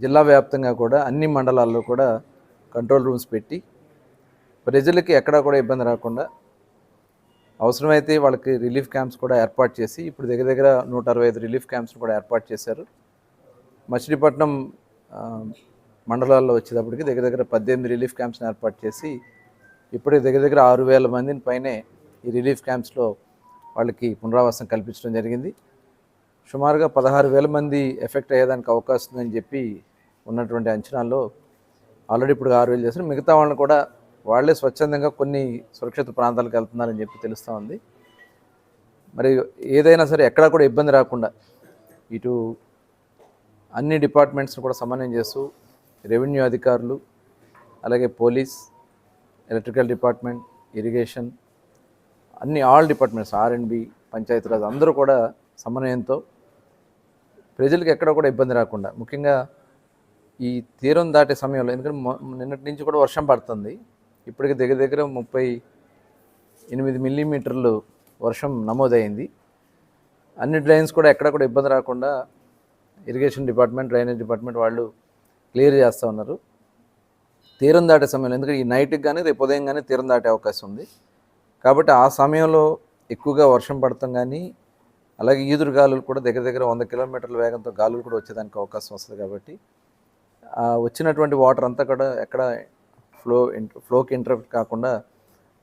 జిల్లా వ్యాప్తంగా కూడా అన్ని మండలాల్లో కూడా కంట్రోల్ రూమ్స్ పెట్టి ప్రజలకి ఎక్కడా కూడా ఇబ్బంది రాకుండా అవసరమైతే వాళ్ళకి రిలీఫ్ క్యాంప్స్ కూడా ఏర్పాటు చేసి ఇప్పుడు దగ్గర దగ్గర నూట అరవై ఐదు రిలీఫ్ క్యాంప్స్ కూడా ఏర్పాటు చేశారు. మచిలీపట్నం మండలాల్లో వచ్చేటప్పటికి దగ్గర దగ్గర పద్దెనిమిది రిలీఫ్ క్యాంప్స్ని ఏర్పాటు చేసి ఇప్పటికి దగ్గర దగ్గర ఆరు వేల మందిని పైనే ఈ రిలీఫ్ క్యాంప్స్లో వాళ్ళకి పునరావాసం కల్పించడం జరిగింది. సుమారుగా పదహారు వేల మంది ఎఫెక్ట్ అయ్యేదానికి అవకాశం ఉందని చెప్పి ఉన్నటువంటి అంచనాల్లో ఆల్రెడీ ఇప్పుడు ఆరు వేలు చేస్తున్నారు. మిగతా వాళ్ళని కూడా వాళ్ళే స్వచ్ఛందంగా కొన్ని సురక్షిత ప్రాంతాలకు వెళ్తున్నారని చెప్పి తెలుస్తూ ఉంది. మరి ఏదైనా సరే ఎక్కడా కూడా ఇబ్బంది రాకుండా ఇటు అన్ని డిపార్ట్మెంట్స్ని కూడా సమన్వయం చేస్తూ రెవెన్యూ అధికారులు అలాగే పోలీస్ ఎలక్ట్రికల్ డిపార్ట్మెంట్ ఇరిగేషన్ అన్ని all departments R and B Panchayati Raj అందరూ కూడా సమన్వయంతో ప్రజలకు ఎక్కడ కూడా ఇబ్బంది రాకుండా ముఖ్యంగా ఈ తీరం దాటే సమయంలో ఎందుకంటే నిన్నటి నుంచి కూడా వర్షం పడుతుంది. ఇప్పటికి దగ్గర దగ్గర ముప్పై ఎనిమిది మిల్లీమీటర్లు వర్షం నమోదైంది. అన్ని డ్రైన్స్ కూడా ఎక్కడ కూడా ఇబ్బంది రాకుండా ఇరిగేషన్ డిపార్ట్మెంట్ డ్రైనేజ్ డిపార్ట్మెంట్ వాళ్ళు క్లియర్ చేస్తూ ఉన్నారు. తీరం దాటే సమయంలో ఎందుకంటే ఈ నైట్కి కానీ రేపు ఉదయం కానీ తీరం దాటే అవకాశం ఉంది. కాబట్టి ఆ సమయంలో ఎక్కువగా వర్షం పడతాం కానీ అలాగే ఈదురు గాలులు కూడా దగ్గర దగ్గర వంద కిలోమీటర్ల వేగంతో గాలులు కూడా వచ్చేదానికి అవకాశం వస్తుంది కాబట్టి ఆ వచ్చినటువంటి వాటర్ అంతా కూడా ఎక్కడ ఫ్లో ఫ్లోకి ఇంటరప్ట్ కాకుండా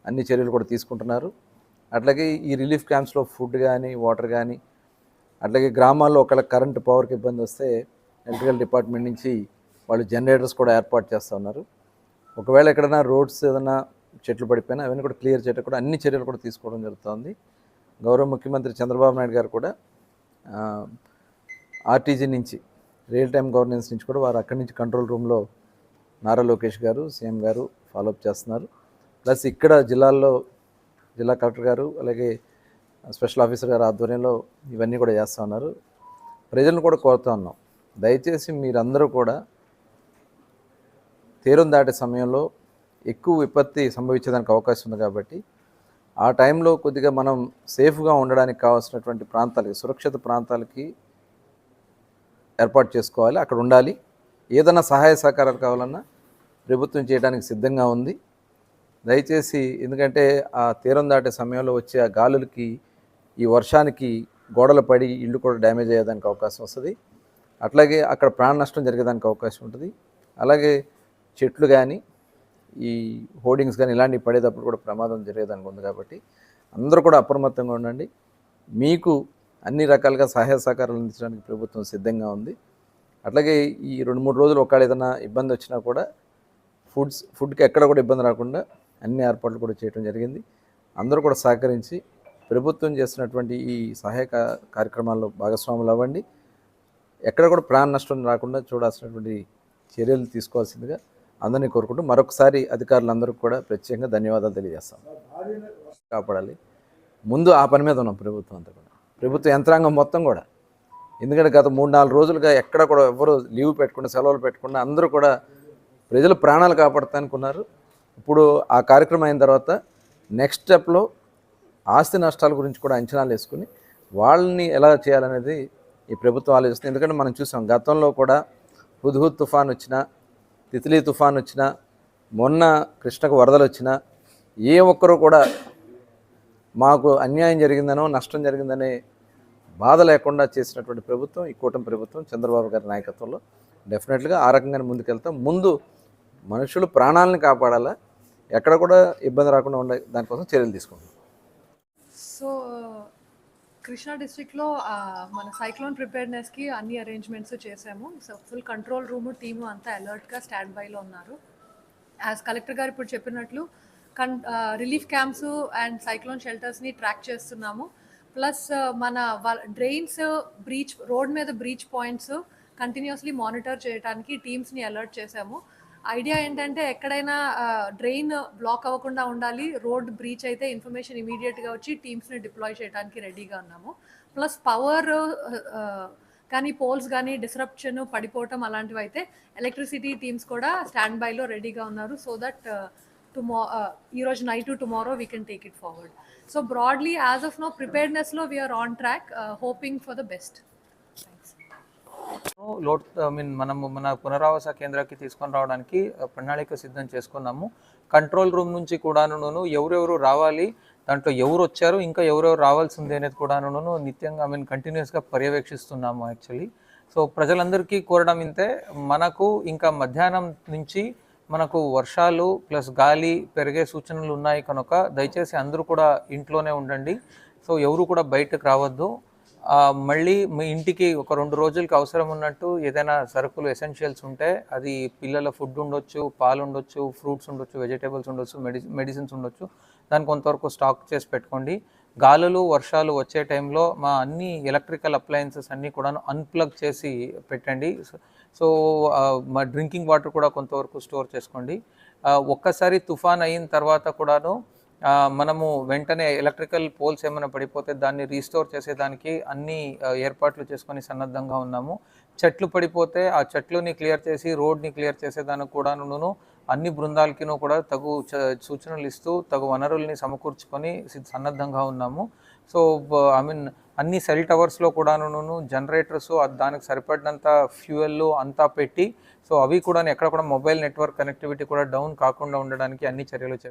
అన్ని చర్యలు కూడా తీసుకుంటున్నారు. అట్లాగే ఈ రిలీఫ్ క్యాంప్స్లో ఫుడ్ కానీ వాటర్ కానీ అట్లాగే గ్రామాల్లో ఒకవేళ కరెంట్ పవర్కి ఇబ్బంది వస్తే ఎలక్ట్రికల్ డిపార్ట్మెంట్ నుంచి వాళ్ళు జనరేటర్స్ కూడా ఏర్పాటు చేస్తూ ఉన్నారు. ఒకవేళ ఎక్కడైనా రోడ్స్ ఏదైనా చెట్లు పడిపోయినా అవన్నీ కూడా క్లియర్ చేయడం కూడా అన్ని చర్యలు కూడా తీసుకోవడం జరుగుతుంది గౌరవ ముఖ్యమంత్రి చంద్రబాబు నాయుడు గారు కూడా ఆర్టీజీ నుంచి రియల్ టైం గవర్నెన్స్ నుంచి కూడా వారు అక్కడి నుంచి కంట్రోల్ రూమ్లో నారా లోకేష్ గారు సీఎం గారు ఫాలోఅప్ చేస్తున్నారు. ప్లస్ ఇక్కడ జిల్లాల్లో జిల్లా కలెక్టర్ గారు అలాగే స్పెషల్ ఆఫీసర్ గారు ఆధ్వర్యంలో ఇవన్నీ కూడా చేస్తూ ఉన్నారు. ప్రజలను కూడా కోరుతా ఉన్నాం. దయచేసి మీరందరూ కూడా తీరం దాటే సమయంలో ఎక్కువ విపత్తి సంభవించేదానికి అవకాశం ఉంది కాబట్టి ఆ టైంలో కొద్దిగా మనం సేఫ్గా ఉండడానికి కావాల్సినటువంటి ప్రాంతాలకి సురక్షిత ప్రాంతాలకి ఏర్పాటు చేసుకోవాలి అక్కడ ఉండాలి. ఏదైనా సహాయ సహకారాలు కావాలన్నా ప్రభుత్వం చేయడానికి సిద్ధంగా ఉంది. దయచేసి ఎందుకంటే ఆ తీరం దాటే సమయంలో వచ్చే ఆ గాలులకి ఈ వర్షానికి గోడలు పడి ఇల్లు కూడా డ్యామేజ్ అయ్యేదానికి అవకాశం వస్తుంది. అట్లాగే అక్కడ ప్రాణ నష్టం జరిగేదానికి అవకాశం ఉంటుంది. అలాగే చెట్లు కానీ ఈ హోర్డింగ్స్ కానీ ఇలాంటివి పడేటప్పుడు కూడా ప్రమాదం జరిగేదానికి ఉంది కాబట్టి అందరూ కూడా అప్రమత్తంగా ఉండండి. మీకు అన్ని రకాలుగా సహాయ సహకారాలు అందించడానికి ప్రభుత్వం సిద్ధంగా ఉంది. అట్లాగే ఈ రెండు మూడు రోజులు ఒకవేళ ఏదైనా ఇబ్బంది వచ్చినా కూడా ఫుడ్స్ ఫుడ్కి ఎక్కడ కూడా ఇబ్బంది రాకుండా అన్ని ఏర్పాట్లు కూడా చేయడం జరిగింది. అందరూ కూడా సహకరించి ప్రభుత్వం చేస్తున్నటువంటి ఈ సహాయ కార్యక్రమాల్లో భాగస్వాములు అవ్వండి. ఎక్కడ కూడా ప్రాణ నష్టం రాకుండా చూడాల్సినటువంటి చర్యలు తీసుకోవాల్సిందిగా అందరినీ కోరుకుంటూ మరొకసారి అధికారులందరికీ కూడా ప్రత్యేకంగా ధన్యవాదాలు తెలియజేస్తాం. కాపాడాలి. ముందు ఆ పని మీద ఉన్నాం ప్రభుత్వం అంతా కూడా. ప్రభుత్వ యంత్రాంగం మొత్తం కూడా. ఎందుకంటే గత మూడు నాలుగు రోజులుగా ఎక్కడ కూడా ఎవరు లీవ్ పెట్టకుండా సెలవులు పెట్టకుండా అందరూ కూడా ప్రజలు ప్రాణాలు కాపాడుతానుకున్నారు. ఇప్పుడు ఆ కార్యక్రమం అయిన తర్వాత నెక్స్ట్ స్టెప్లో ఆస్తి నష్టాల గురించి కూడా అంచనాలు వేసుకుని వాళ్ళని ఎలా చేయాలనేది ఈ ప్రభుత్వం ఆలోచిస్తుంది. ఎందుకంటే మనం చూసాం గతంలో కూడా హుద్హుద్ తుఫాన్ వచ్చినా తిత్లీ తుఫాన్ వచ్చినా మొన్న కృష్ణకు వరదలు వచ్చినా ఏ ఒక్కరు కూడా మాకు అన్యాయం జరిగిందనో నష్టం జరిగిందనే బాధ లేకుండా చేసినటువంటి ప్రభుత్వం ఈ కూటమి ప్రభుత్వం చంద్రబాబు గారి నాయకత్వంలో డెఫినెట్గా ఆ రకంగానే ముందుకెళ్తాం. ముందు మనుషులు ప్రాణాలను కాపాడాలా? ఎక్కడ కూడా ఇబ్బంది రాకుండా ఉండే దానికోసం చర్యలు తీసుకుంటాం సో కృష్ణా డిస్ట్రిక్ట్లో మన సైక్లోన్ ప్రిపేర్నెస్కి అన్ని అరేంజ్మెంట్స్ చేసాము. So full control room team అంతా అలర్ట్గా స్టాండ్ బైలో ఉన్నారు. యాజ్ కలెక్టర్ గారు ఇప్పుడు చెప్పినట్లు కన్ రిలీఫ్ క్యాంప్స్ అండ్ సైక్లోన్ షెల్టర్స్ని ట్రాక్ చేస్తున్నాము. ప్లస్ మన డ్రైన్స్ బ్రీచ్ రోడ్ మీద బ్రీచ్ పాయింట్స్ కంటిన్యూస్లీ మానిటర్ చేయడానికి టీమ్స్ని అలర్ట్ చేసాము. ఐడియా ఏంటంటే ఎక్కడైనా డ్రైన్ బ్లాక్ అవ్వకుండా ఉండాలి. రోడ్ బ్రీచ్ అయితే ఇన్ఫర్మేషన్ ఇమీడియట్గా వచ్చి టీమ్స్ని డిప్లాయ్ చేయడానికి రెడీగా ఉన్నాము. ప్లస్ పవర్ కానీ పోల్స్ కానీ డిస్రప్షన్ పడిపోవటం అలాంటివి అయితే ఎలక్ట్రిసిటీ టీమ్స్ కూడా స్టాండ్ బైలో రెడీగా ఉన్నారు. సో దట్ టుమో ఈరోజు night to tomorrow we can take it forward. So broadly as of now ప్రిపేర్నెస్లో we are on track hoping for the best. Lot I mean మనము మన పునరావాస కేంద్రానికి తీసుకొని రావడానికి ప్రణాళిక సిద్ధం చేసుకున్నాము. కంట్రోల్ రూమ్ నుంచి కూడాను ఎవరెవరు రావాలి దాంట్లో ఎవరు వచ్చారు ఇంకా ఎవరెవరు రావాల్సి ఉంది అనేది కూడాను నిత్యంగా ఐ మీన్ కంటిన్యూస్గా పర్యవేక్షిస్తున్నాము యాక్చువల్లీ. సో ప్రజలందరికీ కోరడం ఇంతే. మనకు ఇంకా మధ్యాహ్నం నుంచి మనకు వర్షాలు ప్లస్ గాలి పెరిగే సూచనలు ఉన్నాయి కనుక దయచేసి అందరూ కూడా ఇంట్లోనే ఉండండి. సో ఎవరు కూడా బయటకు రావద్దు. మళ్ళీ మీ ఇంటికి ఒక రెండు రోజులకి అవసరం ఉన్నట్టు ఏదైనా సరుకులు ఎసెన్షియల్స్ ఉంటే అది పిల్లల ఫుడ్ ఉండొచ్చు పాలు ఉండొచ్చు ఫ్రూట్స్ ఉండొచ్చు వెజిటేబుల్స్ ఉండొచ్చు మెడి మెడిసిన్స్ ఉండొచ్చు. దాన్ని కొంతవరకు స్టాక్ చేసి పెట్టుకోండి. గాలులు వర్షాలు వచ్చే టైంలో మా అన్ని ఎలక్ట్రికల్ అప్లయన్సెస్ అన్నీ కూడా అన్ప్లగ్ చేసి పెట్టండి. సో మా డ్రింకింగ్ వాటర్ కూడా కొంతవరకు స్టోర్ చేసుకోండి. ఒక్కసారి తుఫాన్ అయిన తర్వాత కూడాను మనము వెంటనే ఎలక్ట్రికల్ పోల్స్ ఏమైనా పడిపోతే దాన్ని రీస్టోర్ చేసేదానికి అన్ని ఏర్పాట్లు చేసుకొని సన్నద్ధంగా ఉన్నాము. చెట్లు పడిపోతే ఆ చెట్లుని క్లియర్ చేసి రోడ్ని క్లియర్ చేసేదానికి కూడాను అన్ని బృందాలకినూ కూడా తగు చ- సూచనలు ఇస్తూ తగు వనరుల్ని సమకూర్చుకొని సన్నద్ధంగా ఉన్నాము. సో ఐ మీన్ అన్ని సెల్ టవర్స్లో కూడాను జనరేటర్స్ దానికి సరిపడినంత ఫ్యూయల్ అంతా పెట్టి సో అవి కూడా ఎక్కడ కూడా మొబైల్ నెట్వర్క్ కనెక్టివిటీ కూడా డౌన్ కాకుండా ఉండడానికి అన్ని చర్యలు